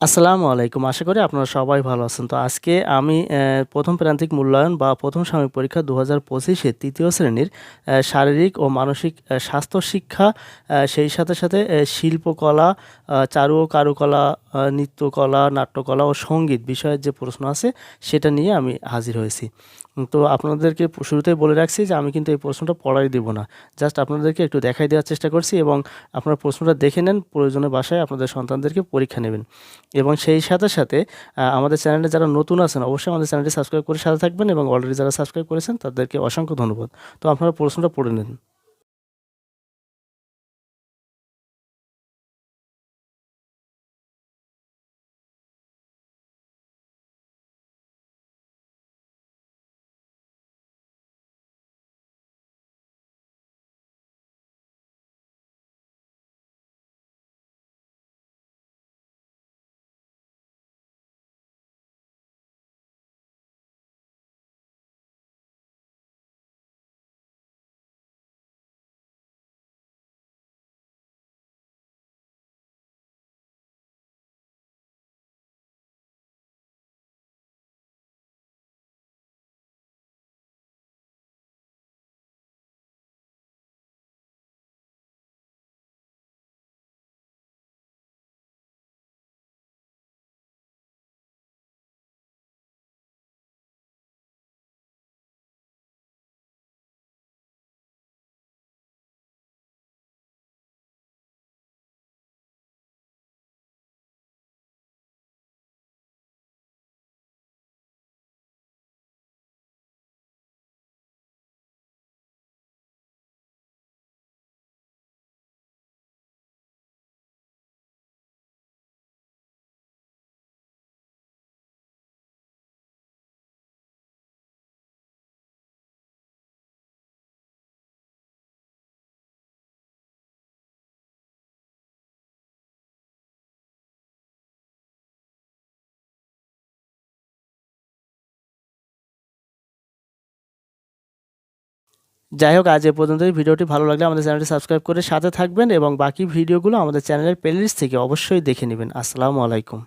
আসসালামু আলাইকুম। আশা করি আপনারা সবাই ভালো আছেন। তো আজকে আমি প্রথম প্রান্তিক মূল্যায়ন বা প্রথম সাময়িক পরীক্ষা দু হাজার পঁচিশে তৃতীয় শ্রেণির শারীরিক ও মানসিক স্বাস্থ্য শিক্ষা সেই সাথে, সাথে শিল্পকলা, চারু ও কারুকলা, নৃত্যকলা, নাট্যকলা ও সংগীত বিষয়ের যে প্রশ্ন আছে সেটা নিয়ে আমি হাজির হয়েছি। তো আপনাদেরকে শুরুতেই বলে রাখছি যে আমি কিন্তু এই প্রশ্নটা পড়াই দিব না। জাস্ট আপনাদেরকে একটু দেখাই দেওয়ার চেষ্টা করছি এবং আপনারা প্রশ্নটা দেখে নেন। প্রয়োজনে বাসায় আপনাদের সন্তানদেরকে পরীক্ষা নেবেন। এবং সেই সাথে, সাথে আমাদের চ্যানেলে যারা নতুন আছেন অবশ্যই আমাদের চ্যানেলটি সাবস্ক্রাইব করে সাথে থাকবেন এবং অলরেডি যারা সাবস্ক্রাইব করেছেন তাদেরকে অসংখ্য ধন্যবাদ। তো আপনারা প্রশ্নটা পড়ে নিন। যাই হোক, আজ এ পর্যন্তই। ভিডিওটি ভালো লাগলে আমাদের চ্যানেলটি সাবস্ক্রাইব করে সাথে থাকবেন এবং বাকি ভিডিওগুলো আমাদের চ্যানেলের প্লেলিস্ট থেকে অবশ্যই দেখে নেবেন আসসালামু আলাইকুম।